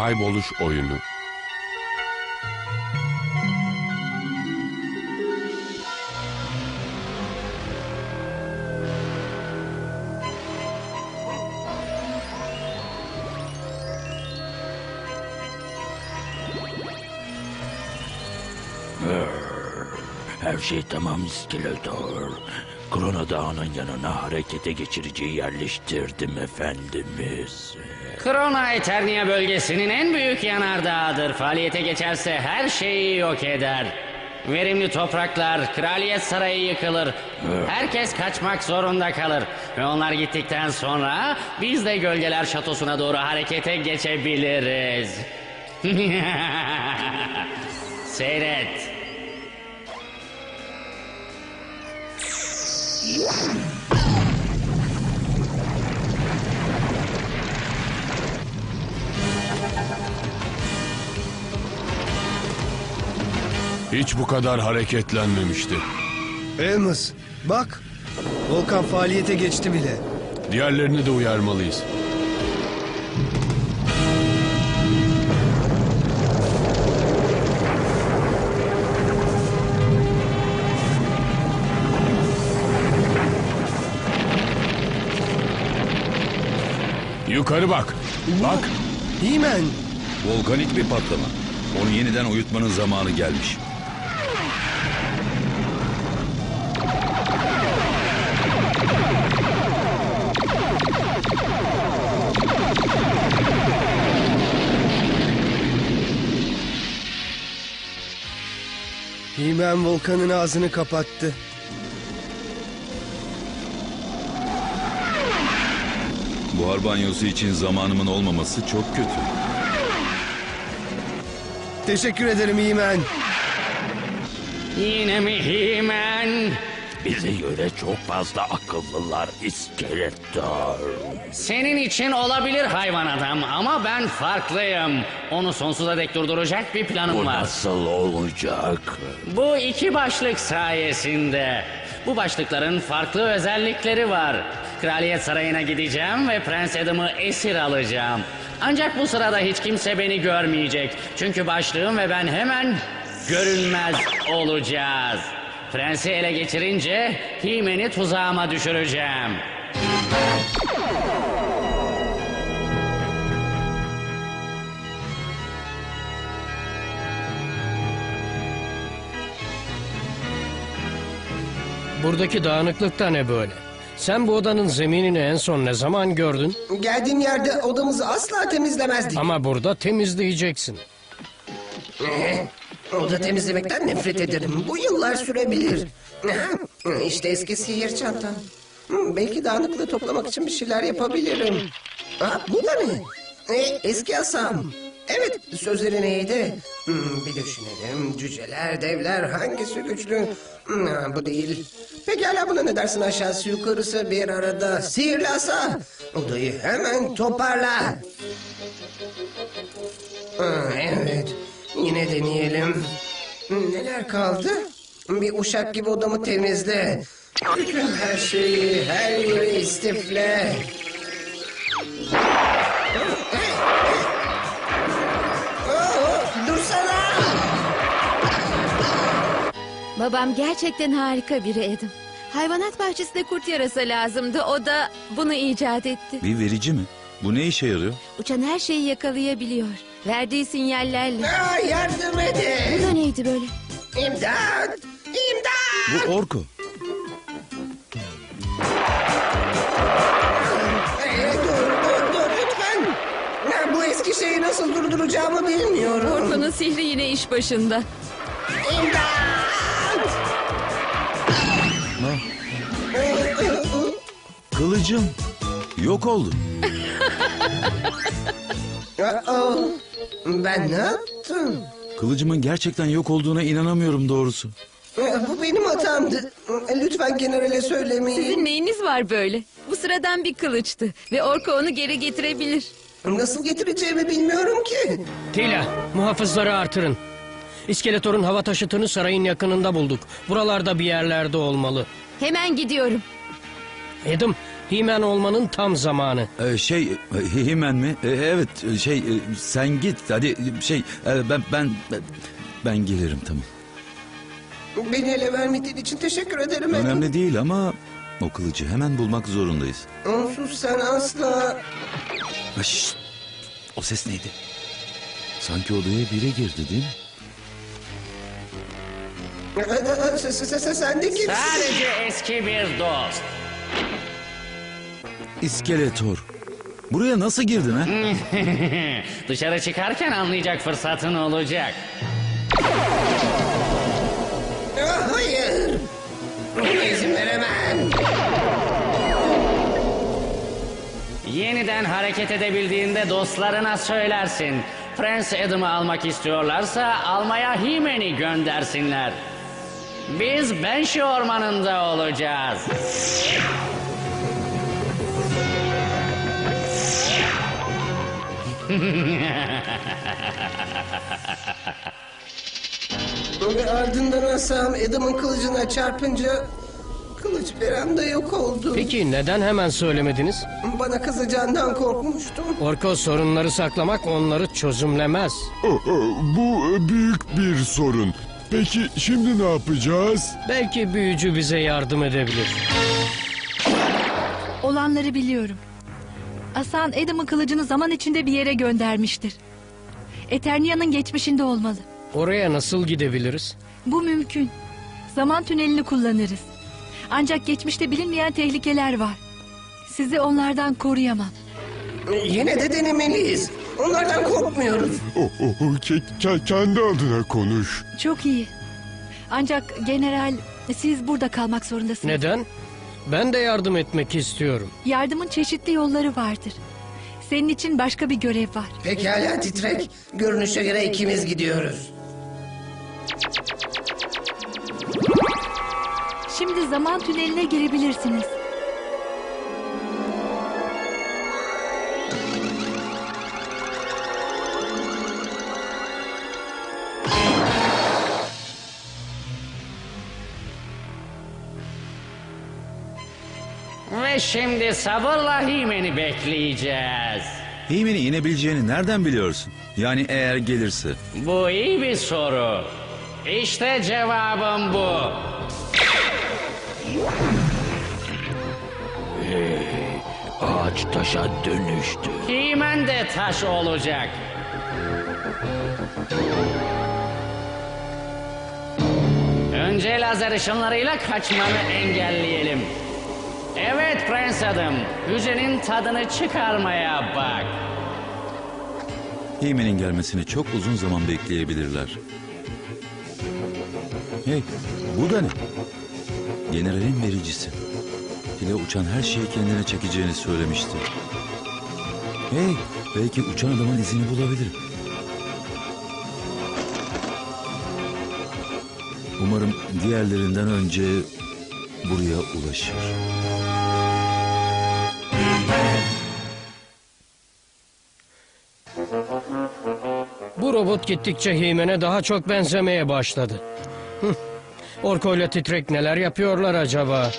Kayboluş oyunu. Her şey tamam İskeletor. Krona Dağı'nın yanına harekete geçiriciyi yerleştirdim efendimiz. Krona Eternia bölgesinin en büyük yanardağıdır. Faaliyete geçerse her şeyi yok eder. Verimli topraklar, kraliyet sarayı yıkılır. Herkes kaçmak zorunda kalır. Ve onlar gittikten sonra biz de gölgeler şatosuna doğru harekete geçebiliriz. Seyret. Hiç bu kadar hareketlenmemişti. Elmas, bak. Volkan faaliyete geçti bile. Diğerlerini de uyarmalıyız. Yukarı bak. Bak. Hemen. Volkanik bir patlama. Onu yeniden uyutmanın zamanı gelmiş. Hemen volkanın ağzını kapattı. Buhar banyosu için zamanımın olmaması çok kötü. Teşekkür ederim Hemen. Yine mi He-Man? Bize göre çok fazla akıllılar İskeletor. Senin için olabilir hayvan adam ama ben farklıyım. Onu sonsuza dek durduracak bir planım Bu var. nasıl olacak? Bu iki başlık sayesinde. Bu başlıkların farklı özellikleri var. Kraliyet sarayına gideceğim ve Prens Adam'ı esir alacağım. Ancak bu sırada hiç kimse beni görmeyecek. Çünkü başlığım ve ben hemen görünmez olacağız. Prensi ele geçirince Himen'i tuzağıma düşüreceğim. Buradaki dağınıklık da ne böyle? Sen bu odanın zeminini en son ne zaman gördün? Geldiğim yerde odamızı asla temizlemezdik. Ama burada temizleyeceksin. Oda temizlemekten nefret ederim. Bu yıllar sürebilir. işte eski sihir çantam. Hmm, Belki dağınıklığı toplamak için bir şeyler yapabilirim. Aa, bu da ne? E, eski asam. Evet, sözleri neydi? Hmm, bir düşünelim. Cüceler, devler hangisi güçlü? Hmm, bu değil. Pekala buna ne dersin aşağısı yukarısı bir arada. Sihirli asa. Odayı hemen toparla. Ha, evet. Yine deneyelim. Neler kaldı? Bir uşak gibi odamı temizle. Bütün her şeyi, her yeri istifle. Babam gerçekten harika biri Adam. Hayvanat bahçesinde kurt yarasa lazımdı. O da bunu icat etti. Bir verici mi? Bu ne işe yarıyor? Uçan her şeyi yakalayabiliyor. Verdiği sinyallerle. Aa, yardım Bu edin. da neydi böyle? İmdat. İmdat. Bu orko. Ee, dur dur dur lütfen. Ya, bu eski şeyi nasıl durduracağımı bilmiyorum. Orko'nun sihri yine iş başında. İmdat. Kılıcım. Yok oldu. Ben ne yaptım? Kılıcımın gerçekten yok olduğuna inanamıyorum doğrusu. Ee, Bu benim hatamdı. Lütfen generale söylemeyin. Sizin neyiniz var böyle? Bu sıradan bir kılıçtı. Ve Orko onu geri getirebilir. Nasıl getireceğimi bilmiyorum ki. Tila, muhafızları artırın. İskeletor'un hava taşıtını sarayın yakınında bulduk. Buralarda bir yerlerde olmalı. Hemen gidiyorum. Edim, Himen olmanın tam zamanı. Ee, şey, e, Himen mi? Ee, evet, e, şey, e, sen git. Hadi e, şey, e, ben ben ben, ben gelirim tamam. Beni ele vermediğin için teşekkür ederim. Adam. Önemli değil ama o kılıcı hemen bulmak zorundayız. Onsuz sen asla... Ha, şşt! O ses neydi? Sanki odaya biri girdi değil mi? Sen, sen, sen, sen de kimsin? Sadece eski bir dost. İskeletor. Buraya nasıl girdin ha? Dışarı çıkarken anlayacak fırsatın olacak. Hayır. Buna izin veremem. Yeniden hareket edebildiğinde dostlarına söylersin. Prens Adam'ı almak istiyorlarsa almaya Himen'i göndersinler. Biz Benşi Ormanı'nda olacağız. Ve ardından asam Adam'ın kılıcına çarpınca... Kılıç bir anda yok oldu. Peki neden hemen söylemediniz? Bana kızacağından korkmuştum. Orko sorunları saklamak onları çözümlemez. Bu büyük bir sorun. Peki şimdi ne yapacağız? Belki büyücü bize yardım edebilir. Olanları biliyorum. Asan Adam'ın kılıcını zaman içinde bir yere göndermiştir. Eternia'nın geçmişinde olmalı. Oraya nasıl gidebiliriz? Bu mümkün. Zaman tünelini kullanırız. Ancak geçmişte bilinmeyen tehlikeler var. Sizi onlardan koruyamam. Yine de denemeliyiz. Onlardan korkmuyoruz. Oh, oh, ke- ke- kendi adına konuş. Çok iyi. Ancak general siz burada kalmak zorundasınız. Neden? Ben de yardım etmek istiyorum. Yardımın çeşitli yolları vardır. Senin için başka bir görev var. Pekala titrek. Görünüşe göre ikimiz gidiyoruz. Şimdi zaman tüneline girebilirsiniz. Şimdi sabırla Himen'i bekleyeceğiz. Himen'i inebileceğini nereden biliyorsun? Yani eğer gelirse. Bu iyi bir soru. İşte cevabım bu. Ağaç taşa dönüştü. Himen de taş olacak. Önce lazer ışınlarıyla kaçmanı engelleyelim. Evet Prens Adam, hücrenin tadını çıkarmaya bak. Himen'in gelmesini çok uzun zaman bekleyebilirler. Hey, bu da ne? Generalin vericisi. File uçan her şeyi kendine çekeceğini söylemişti. Hey, belki uçan adamın izini bulabilirim. Umarım diğerlerinden önce buraya ulaşır. Bu robot gittikçe Himen'e daha çok benzemeye başladı. Orko ile Titrek neler yapıyorlar acaba?